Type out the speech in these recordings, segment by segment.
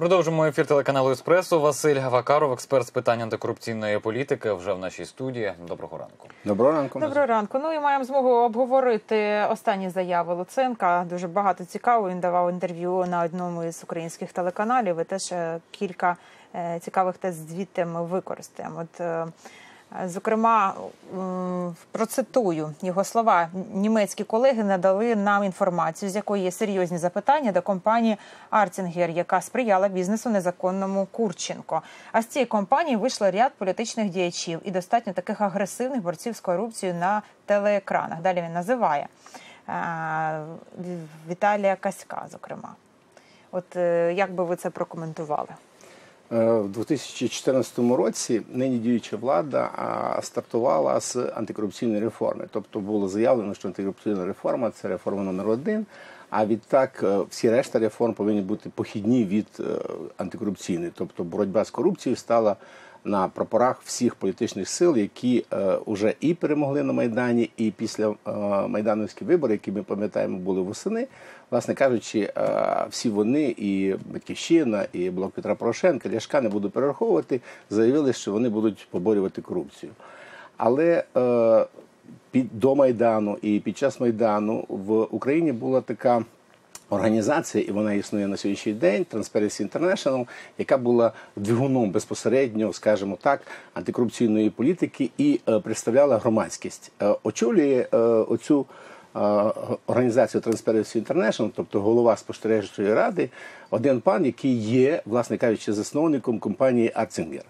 Продовжимо ефір телеканалу Еспресо. Василь Гавакаров, експерт з питань антикорупційної політики, вже в нашій студії. Доброго ранку. Доброго ранку. Доброго ранку. Ну і маємо змогу обговорити останні заяви Луценка. Дуже багато цікаво. Він давав інтерв'ю на одному із українських телеканалів. І теж е, кілька е, цікавих тез звідти ми використаємо. От е, Зокрема, процитую його слова: німецькі колеги надали нам інформацію, з якої є серйозні запитання до компанії Арцінгер, яка сприяла бізнесу незаконному Курченко. А з цієї компанії вийшло ряд політичних діячів і достатньо таких агресивних борців з корупцією на телеекранах. Далі він називає Віталія Каська, зокрема. От е, як би ви це прокоментували? Е, В 2014 році нині діюча влада стартувала з антикорупційної реформи. Тобто було заявлено, що антикорупційна реформа це реформа номер один. А відтак е, всі решта реформ повинні бути похідні від е, антикорупційної. Тобто боротьба з корупцією стала на прапорах всіх політичних сил, які вже і перемогли на майдані, і після е, майдановських виборів, які ми пам'ятаємо, були восени. Власне кажучи, е, всі вони, і Батьківщина, і блок Петра Порошенка, Ляшка не буду перераховувати, заявили, що вони будуть поборювати корупцію. Але е, під до майдану і під час майдану в Україні була така. Організація, і вона існує на сьогоднішній день, Transparency International, яка була двигуном безпосередньо, скажімо так, антикорупційної політики і е, представляла громадськість. Е, очолює е, оцю організацію Transparency International, тобто голова спостережчої ради, один пан, який є, власне кажучи, засновником компанії Арцингер.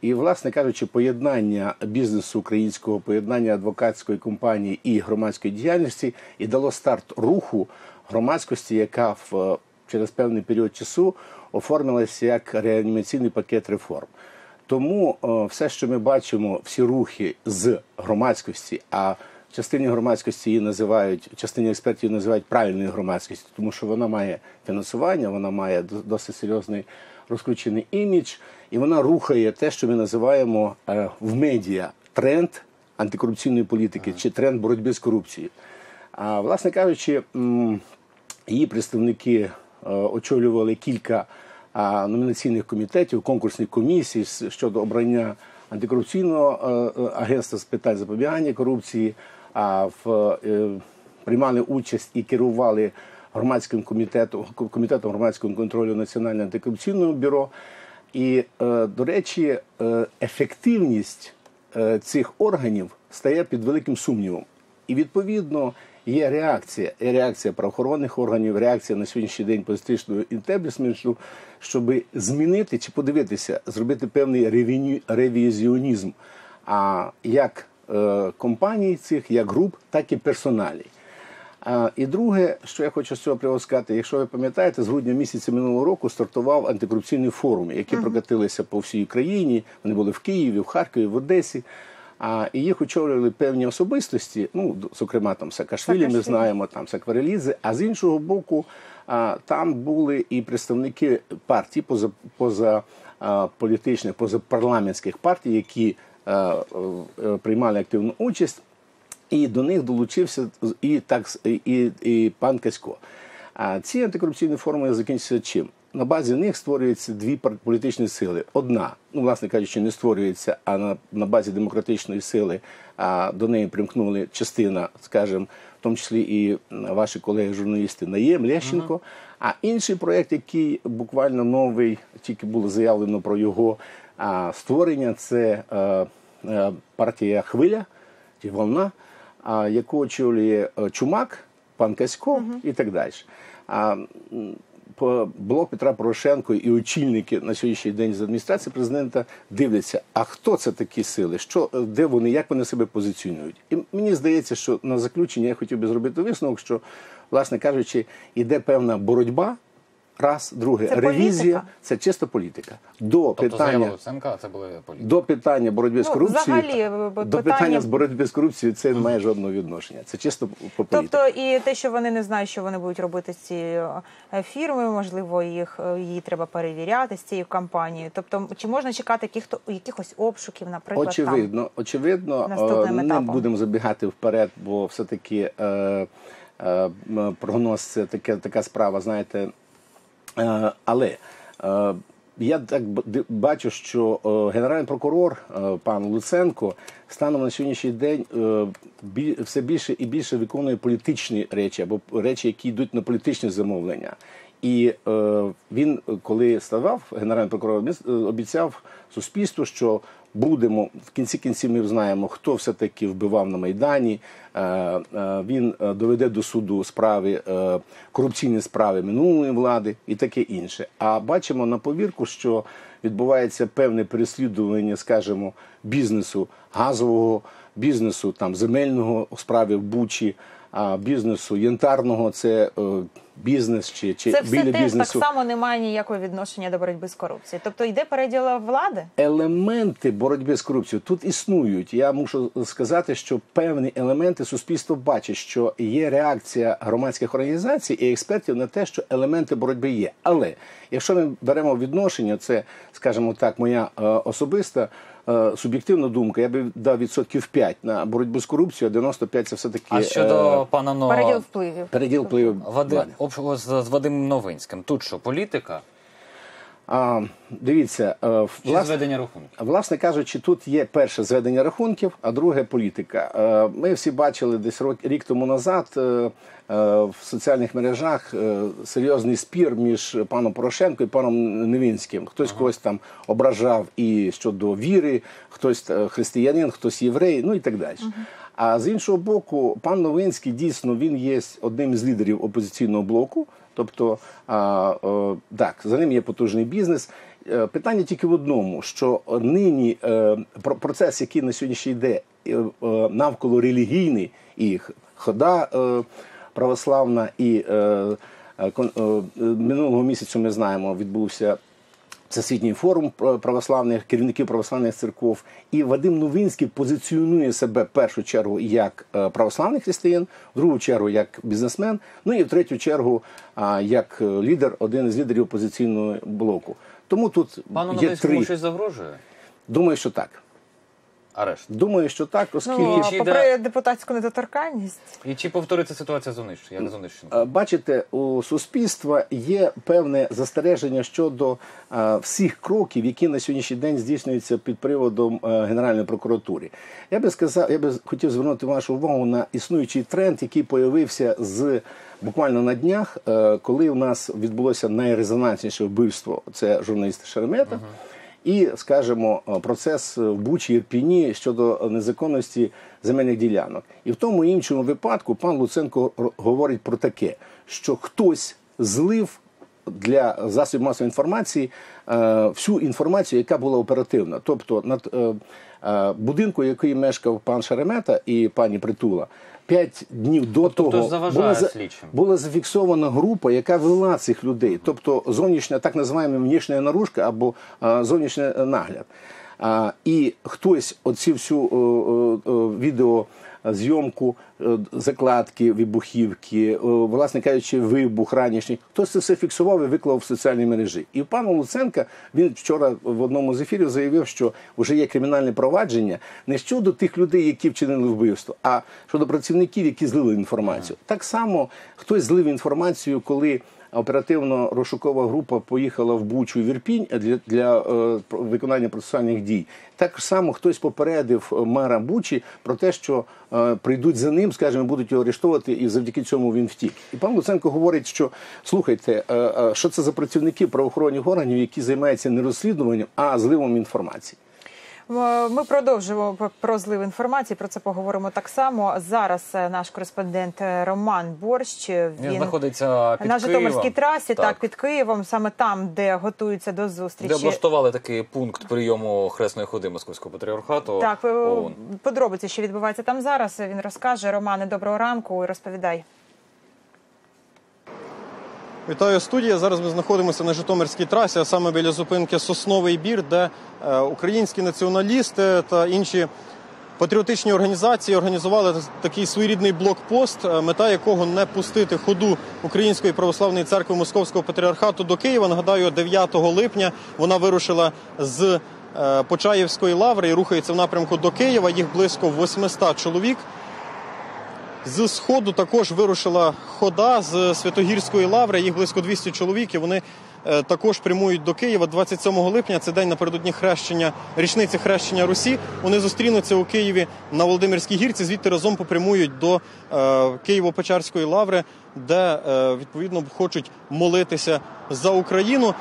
І, власне кажучи, поєднання бізнесу українського, поєднання адвокатської компанії і громадської діяльності і дало старт руху громадськості, яка в через певний період часу оформилася як реанімаційний пакет реформ. Тому е, все, що ми бачимо, всі рухи з громадськості, а частині громадськості її називають, частині експертів її називають правильною громадськістю, тому що вона має фінансування, вона має досить серйозний розкручений імідж, і вона рухає те, що ми називаємо е, в медіа тренд антикорупційної політики чи тренд боротьби з корупцією. А власне кажучи, її представники е, очолювали кілька номінаційних комітетів, конкурсних комісій щодо обрання антикорупційного е, е, агентства з питань запобігання корупції. А в е, приймали участь і керували громадським комітетом комітетом громадського контролю Національного антикорупційного бюро. І, е, до речі, е, ефективність е, цих органів стає під великим сумнівом. І відповідно є реакція, є реакція правоохоронних органів, реакція на сьогоднішній день політичного інтеблісменту, щоб змінити чи подивитися, зробити певний ревіню- ревізіонізм. А як е, компаній цих, як груп, так і персоналій. А, і друге, що я хочу з цього приводу сказати, якщо ви пам'ятаєте, з грудня місяця минулого року стартував антикорупційний форум, які прокатилися по всій Україні. Вони були в Києві, в Харкові, в Одесі. А і їх очолювали певні особистості. Ну, зокрема, там Саакашвілі, ми знаємо, там Сакварелідзе. А з іншого боку, а, там були і представники партій поза, поза а, політичних, позапарламентських партій, які е, е, приймали активну участь. І до них долучився і так і, і, і пан Касько. А ці антикорупційні формули закінчаться чим? На базі них створюються дві політичні сили. Одна, ну власне кажучи, не створюється, а на, на базі демократичної сили а, до неї примкнули частина, скажімо, в тому числі і ваші колеги-журналісти Наєм, Лещенко. А інший проєкт, який буквально новий, тільки було заявлено про його а, створення, це е, е, партія Хвиля чи волна, а, яку очолює е, Чумак, пан Касько і так далі. А, блок Петра Порошенко і очільники на сьогоднішній день з адміністрації президента дивляться, а хто це такі сили, що, е, де вони, як вони себе позиціонують. І мені здається, що на заключення я хотів би зробити висновок, що, власне кажучи, іде певна боротьба. Раз, друге, Це ревізія політика? це чисто політика. До Тобто питання Луценка це були політики. до питання боротьби з Ну, корупцією, взагалі, бо до питання- питання з боротьби з корупцією це не має жодного відношення. Це чисто по політиці. Тобто, і те, що вони не знають, що вони будуть робити з цією е, фірмою, можливо, їх е, її треба перевіряти з цією компанією. Тобто, чи можна чекати яких-то якихось обшуків, наприклад, там? очевидно, очевидно, наступним е, не етапом. будемо забігати вперед, бо все-таки е, е, прогноз це таке, така справа, знаєте. Е, але Е, Я так бачу, що е, генеральний прокурор пан Луценко станом на сьогоднішній день все більше і більше виконує політичні речі або речі, які йдуть на політичні замовлення. І е, він, е, коли ставав генеральним прокурором, він е, обіцяв суспільству, що будемо в кінці кінців. Ми знаємо, хто все таки вбивав на майдані. Е, е, він е, доведе до суду справи е, корупційні справи минулої влади і таке інше. А бачимо на повірку, що відбувається певне переслідування, скажімо, бізнесу газового, бізнесу там земельного у справі в Бучі, а бізнесу янтарного це е, бізнес чи, чи Це все біля теж бізнесу. так само не має ніякого відношення до боротьби з корупцією. Тобто йде переділ влади. Елементи боротьби з корупцією тут існують. Я мушу сказати, що певні елементи суспільство бачить, що є реакція громадських організацій і експертів на те, що елементи боротьби є. Але якщо ми беремо відношення, це скажімо так, моя е, особиста е, суб'єктивна думка. Я би дав відсотків 5 на боротьбу з корупцією, а 95 це все таки А щодо пана Но... Переділ впливів. переділ впливу Вади... з, з Вадимом Новинським. Тут що, політика А, дивіться, е, чи власне, зведення рахунків? Власне кажучи, тут є перше зведення рахунків, а друге політика. Е, Ми всі бачили десь рок- рік тому назад е, в соціальних мережах серйозний спір між паном Порошенко і паном Невінським. Хтось когось там ображав і щодо віри, хтось християнин, хтось єврей, ну і так далі. А з іншого боку, пан Новинський дійсно він є одним з лідерів опозиційного блоку. Тобто, а, е, так, за ним є потужний бізнес. Е, Питання тільки в одному: що нині е, про- процес, який на сьогоднішній йде е, е, навколо релігійний і хода е, православна, і е, е, кон- е, минулого місяця ми знаємо, відбувся Всесвітній форум православних керівників православних церков, і Вадим Новинський позиціонує себе в першу чергу як е, православний християн, в другу чергу як бізнесмен, ну і в третю чергу як е, лідер, один із лідерів опозиційного блоку. Тому тут Пану є Новинському три. щось загрожує? Думаю, що так. Арешт. Думаю, що так, оскільки Ну, чи попри йде- депутатську недоторканність. І чи повториться ситуація з Онищенком? Як з Онищенком? Е, Бачите, у суспільства є певне застереження щодо е, всіх кроків, які на сьогоднішній день здійснюються під приводом е, Генеральної прокуратури. Я би сказав, я би хотів звернути вашу увагу на існуючий тренд, який появився з буквально на днях, е, коли у нас відбулося найрезонансніше вбивство. Це журналіст Шеремета. І, скажімо, е, процес в Бучі Ірпіні щодо незаконності земельних ділянок. І в тому іншому випадку пан Луценко говорить про таке, що хтось злив для засобів масової інформації всю інформацію, яка була оперативна. Тобто над е, е, будинку, який мешкав пан Шеремета і пані Притула, п'ять днів до Тобто того була, була зафіксована група, яка вела цих людей, тобто зовнішня, так називаємо внішня наружка або а, зовнішній нагляд. А, і хтось оці всю о, о, о, відеозйомку, е, закладки, вибухівки, о, власне кажучи, вибух ранішній, хтось це все фіксував і виклав в соціальні мережі. І пан Луценка він вчора в одному з ефірів заявив, що вже є кримінальне провадження не щодо тих людей, які вчинили вбивство, а щодо працівників, які злили інформацію. Так само хтось злив інформацію, коли оперативно-розшукова група поїхала в Бучу і в Ірпінь для, для е, виконання процесуальних дій. Так само хтось попередив е, мера Бучі про те, що е, прийдуть за ним, скажімо, будуть його арештовувати, і завдяки цьому він втік. І пан Луценко говорить, що слухайте, що це за працівники правоохоронних органів, які займаються не розслідуванням, а зливом інформації. М- Ми продовжуємо про злив інформації. Про це поговоримо так само. Зараз е, наш кореспондент е, Роман Борщ. е, Він Він знаходиться під на Житомирській Києвом. трасі, так. Так. під Києвом, саме там, де готуються до Де зустрічі. облаштували такий пункт прийому хресної ходи Московського патріархату. Так, е, ООН. подробиці, що відбувається там зараз. Він розкаже. Романе, доброго ранку. і Розповідай. Вітаю студія. Зараз ми знаходимося на Житомирській трасі, а саме біля зупинки Сосновий Бір, де е, українські націоналісти та інші патріотичні організації організували такий своєрідний блокпост, е, мета якого не пустити ходу Української православної церкви Московського патріархату до Києва. Нагадаю, 9 липня вона вирушила з е, Почаївської лаври і рухається в напрямку до Києва. Їх близько 800 чоловік. З сходу також вирушила хода з Святогірської лаври. Їх близько 200 чоловік. І вони е, також прямують до Києва 27 липня. Це день напередодні хрещення річниці хрещення Русі. Вони зустрінуться у Києві на Володимирській гірці. Звідти разом попрямують до е, Києво-Печерської лаври, де е, відповідно хочуть молитися за Україну.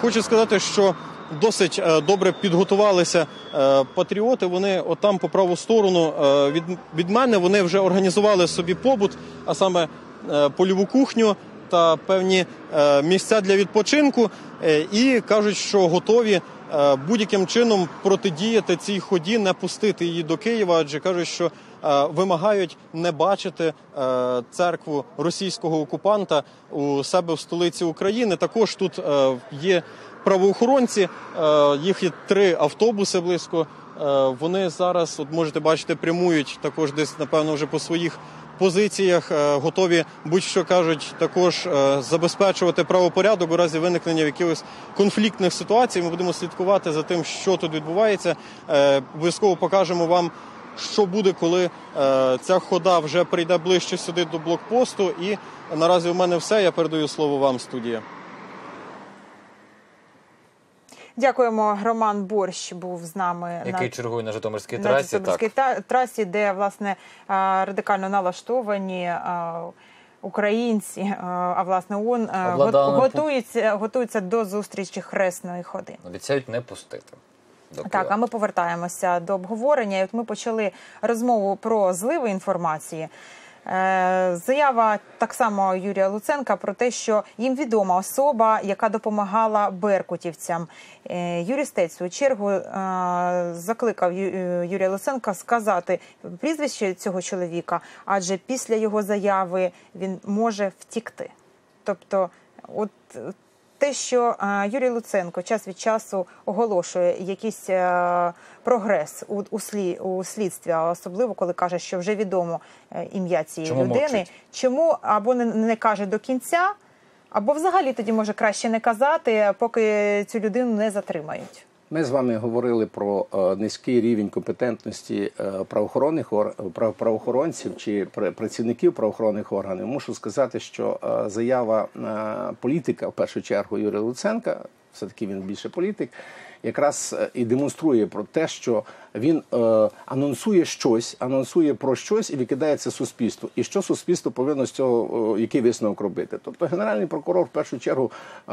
Хочу сказати, що досить е, добре підготувалися е, патріоти. Вони отам по праву сторону е, від, від мене вони вже організували собі побут, а саме польову кухню та певні місця для відпочинку, і кажуть, що готові. Будь-яким чином протидіяти цій ході, не пустити її до Києва, адже кажуть, що вимагають не бачити церкву російського окупанта у себе в столиці України. Також тут є правоохоронці. е, Їх є три автобуси близько. Е, Вони зараз, от можете бачити, прямують також десь, напевно, вже по своїх позиціях, е, готові будь-що кажуть, також забезпечувати правопорядок у разі виникнення якихось конфліктних ситуацій. Ми будемо слідкувати за тим, що тут відбувається. Обов'язково покажемо вам. Що буде, коли е, ця хода вже прийде ближче сюди до блокпосту? І наразі у мене все. Я передаю слово вам, студія. Дякуємо. Роман Борщ був з нами Який на чергує на Житомирській на трасі. Житомирській та- трасі, де власне радикально налаштовані українці, а, а власне ООН а, го- Обладали пу- готуються, готуються до зустрічі хресної ходи. Обіцяють не пустити. Так, а ми повертаємося до обговорення. І от ми почали розмову про зливи інформації. Е, Заява так само Юрія Луценка про те, що їм відома особа, яка допомагала беркутівцям. Е, Юрій Стець, в чергу, е, закликав Юрія Луценка сказати прізвище цього чоловіка, адже після його заяви він може втікти. Тобто, от те, що е, Юрій Луценко час від часу оголошує якийсь е, прогрес у, у, слі, у слідстві, особливо коли каже, що вже відомо е, ім'я цієї Чому людини, мовчить? чому або не, не каже до кінця, або взагалі тоді може краще не казати, поки цю людину не затримають. Ми з вами говорили про е, низький рівень компетентності е, правоохоронних ор- прав- правоохоронців чи пр- працівників правоохоронних органів. Мушу сказати, що е, заява політика, в першу чергу Юрія Луценка, все таки він більше політик, якраз е, і демонструє про те, що він е, анонсує щось, анонсує про щось і викидає це суспільству. І що суспільство повинно з цього е, який висновок робити? Тобто, генеральний прокурор в першу чергу е,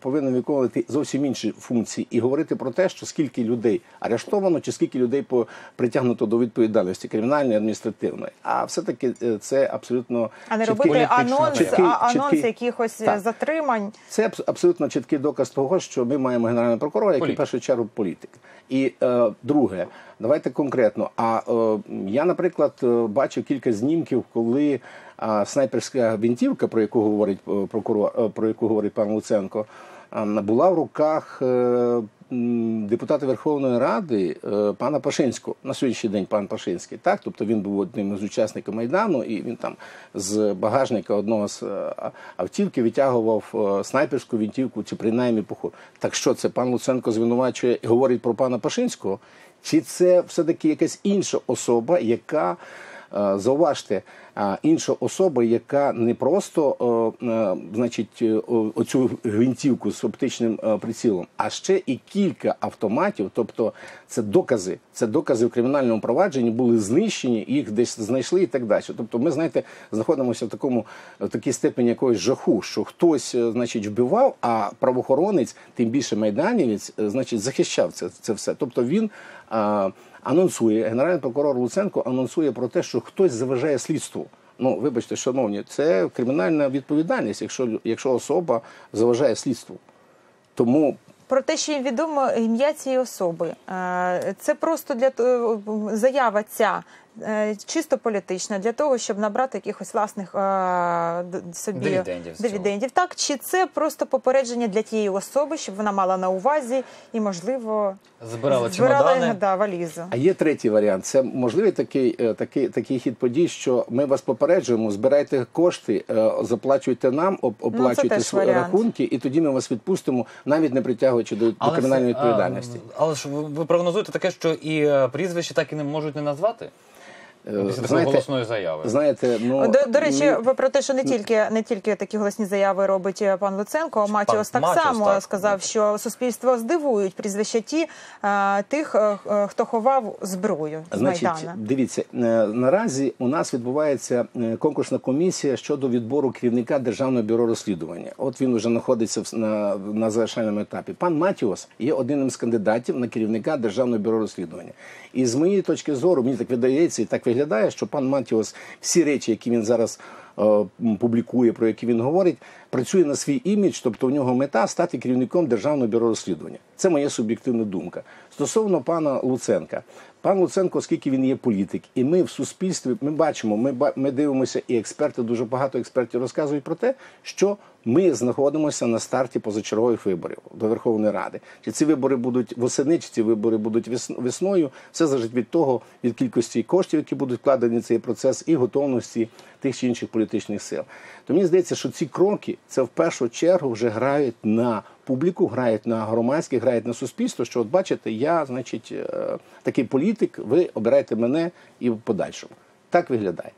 повинен виконувати зовсім інші функції і говорити про те, що скільки людей арештовано, чи скільки людей по притягнуто до відповідальності кримінальної адміністративної. А все таки це абсолютно А не чіткий- робити анонс, чіткий- анонс чіткий- якихось е, Так. затримань. це абсолютно чіткий доказ того, що ми маємо генерального прокурора, який першу чергу політик. І е, друге, давайте конкретно. А е, я, наприклад, е, бачив кілька знімків, коли е, снайперська гвинтівка, про яку говорить е, прокурор, е, про яку говорить пан Луценко, була в руках е, депутата Верховної Ради е, пана Пашинського на сьогоднішній день пан Пашинський. Так, тобто він був одним з учасників майдану, і він там з багажника одного з е, автівки витягував снайперську вінтівку, чи принаймні поход. Так що це пан Луценко звинувачує і говорить про пана Пашинського? Чи це все-таки якась інша особа, яка зауважте, е, інша особа, яка не просто е, е, значить, е, оцю гвинтівку з оптичним прицілом, а ще і кілька автоматів. Тобто це докази, це докази в кримінальному провадженні були знищені, їх десь знайшли і так далі. Тобто, ми знаєте, знаходимося в такому в такій степені якогось жаху, що хтось, значить, вбивав, а правоохоронець, тим більше майданівець, значить, захищав це, це все. Тобто він. е, Анонсує генеральний прокурор Луценко анонсує про те, що хтось заважає слідству. Ну, вибачте, шановні, це кримінальна відповідальність, якщо якщо особа заважає слідству. Тому Про те, що їм відомо ім'я цієї особи, Е, це просто для того- заява ця е, чисто політична для того, щоб набрати якихось власних е, собі Дивідендів дивідендів. Так чи це просто попередження для тієї особи, щоб вона мала на увазі і, можливо, Збирали збирала чемодани. да, валізу. А є третій варіант. Це можливий такий, е, такий, такий хід подій, що ми вас попереджуємо, збирайте кошти, е, заплачуйте нам, оп- оплачуйте теж свої варіант. рахунки, і тоді ми вас відпустимо, навіть не притягуючи до, до кримінальної це- а, відповідальності. але ж ви, прогнозуєте таке, що і е, прізвище так і не можуть не назвати? Е, Після Знаєте, голосної заяви. знаєте, ну До, до речі, ні- ви про те, що не тільки не тільки такі голосні заяви робить е, пан Луценко, Матіос так Матіос, само так. сказав, що суспільство здивують прізвища ті е, тих, е, хто ховав зброю з Значить, майдана. дивіться, наразі у нас відбувається конкурсна комісія щодо відбору керівника Державного бюро розслідування. От він вже знаходиться в- на, на завершальному етапі. Пан Матіос є одним із кандидатів на керівника Державного бюро розслідування. І з моєї точки зору, мені так видається і так виглядає, що пан Матіос всі речі, які він зараз публікує, про які він говорить, працює на свій імідж, тобто у нього мета стати керівником Державного бюро розслідування. Це моя суб'єктивна думка. Стосовно пана Луценка, пан Луценко, оскільки він є політик, і ми в суспільстві ми бачимо, ми, ми дивимося, і експерти, дуже багато експертів розказують про те, що ми знаходимося на старті позачергових виборів до Верховної Ради. Чи ці вибори будуть восени, чи ці вибори будуть вес- весною, все залежить від того, від кількості коштів, які будуть вкладені в цей процес, і готовності тих чи інших політичних сил. То мені здається, що ці кроки це в першу чергу вже грають на публіку, грають на громадське, грають на суспільство. Що от бачите, я, значить, е, такий політик, ви обираєте мене і в подальшому. Так виглядає.